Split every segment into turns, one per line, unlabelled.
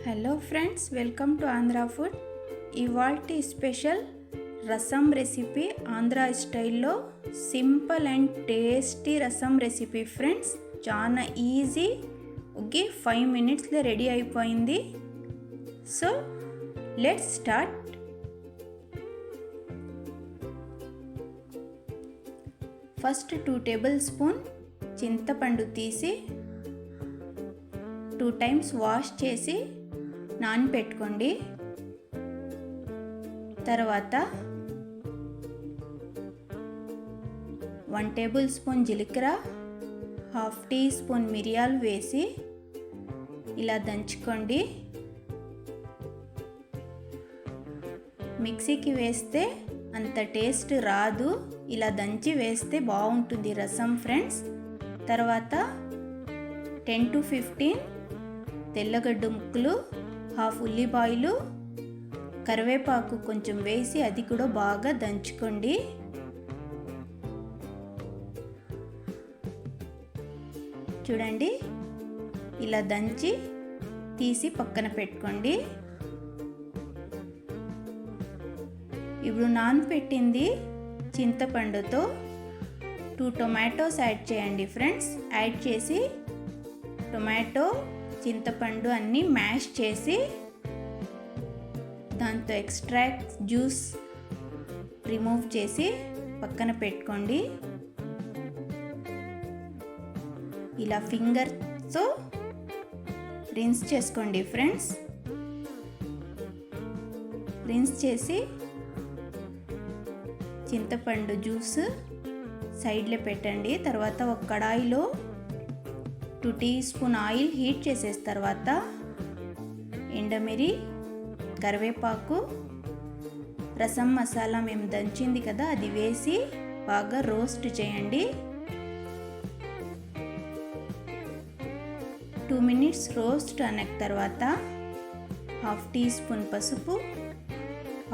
Hello friends welcome to Andhra food ఇవాల్టి special rasam recipe Andhra స్టైల్లో simple and tasty rasam recipe friends చాలా easy. Okay five మినిట్స్లో ready అయిపోయింది. So let's start first two tablespoon చింతపండు తీసి two times wash చేసి నానపెట్టుకోండి. తర్వాత వన్ టేబుల్ స్పూన్ జీలకర్ర హాఫ్ టీ స్పూన్ మిరియాలు వేసి ఇలా దంచుకోండి. మిక్సీకి వేస్తే అంత టేస్ట్ రాదు. ఇలా దంచి వేస్తే బాగుంటుంది రసం ఫ్రెండ్స్. తర్వాత టెన్ టు ఫిఫ్టీన్ తెల్లగడ్డ ముక్కలు హాఫ్ ఉల్లిపాయలు కరివేపాకు కొంచెం వేసి అది కూడా బాగా దంచుకోండి. చూడండి ఇలా దంచి తీసి పక్కన పెట్టుకోండి. ఇప్పుడు నానపెట్టింది చింతపండుతో టూ టొమాటోస్ యాడ్ చేయండి ఫ్రెండ్స్. యాడ్ చేసి టొమాటో చింతపండు అన్నీ మ్యాష్ చేసి దాంతో ఎక్స్ట్రాక్ట్ జ్యూస్ రిమూవ్ చేసి పక్కన పెట్టుకోండి. ఇలా ఫింగర్తో రిన్స్ చేసుకోండి ఫ్రెండ్స్. రిన్స్ చేసి చింతపండు జ్యూస్ సైడ్లో పెట్టండి. తర్వాత ఒక కడాయిలో two tea spoon oil heat చేసేసిన తర్వాత ఎండమిరి కరివేపాకు రసం మసాలా మేము దంచింది కదా అది వేసి బాగా రోస్ట్ చేయండి. టూ మినిట్స్ రోస్ట్ అనే తర్వాత హాఫ్ టీ స్పూన్ పసుపు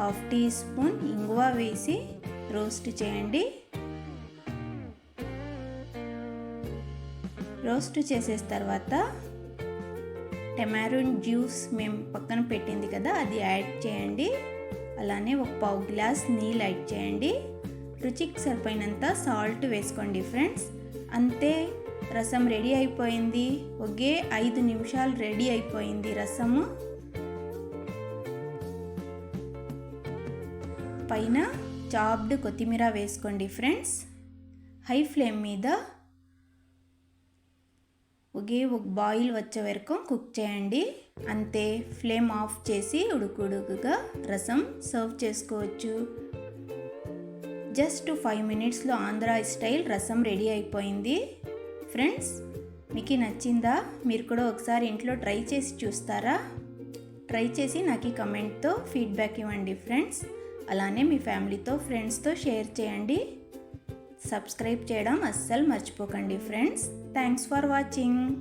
హాఫ్ టీ స్పూన్ ఇంగువ వేసి రోస్ట్ చేయండి. రోస్ట్ చేసేసిన తర్వాత టెమారోన్ జ్యూస్ మేము పక్కన పెట్టింది కదా అది యాడ్ చేయండి. అలానే ఒక పావు గ్లాస్ నీళ్ళు యాడ్ చేయండి. రుచికి సరిపోయినంత సాల్ట్ వేసుకోండి ఫ్రెండ్స్. అంతే రసం రెడీ అయిపోయింది. ఒకే ఐదు నిమిషాలు రెడీ అయిపోయింది రసము. పైన చాప్డ్ కొత్తిమీర వేసుకోండి ఫ్రెండ్స్. హై ఫ్లేమ్ మీద ఒకే ఒక బాయిల్ వచ్చే వరకు కుక్ చేయండి. అంతే ఫ్లేమ్ ఆఫ్ చేసి ఉడుకుడుకుగా రసం సర్వ్ చేసుకోవచ్చు. జస్ట్ ఫైవ్ మినిట్స్లో ఆంధ్ర స్టైల్ రసం రెడీ అయిపోయింది. ఫ్రెండ్స్ మీకు నచ్చిందా? మీరు కూడా ఒకసారి ఇంట్లో ట్రై చేసి చూస్తారా? ట్రై చేసి నాకు ఈ కమెంట్తో ఫీడ్బ్యాక్ ఇవ్వండి ఫ్రెండ్స్ అలానే మీ ఫ్యామిలీతో ఫ్రెండ్స్తో షేర్ చేయండి. సబ్స్క్రైబ్ చేయడం అస్సలు మర్చిపోకండి ఫ్రెండ్స్. Thanks for watching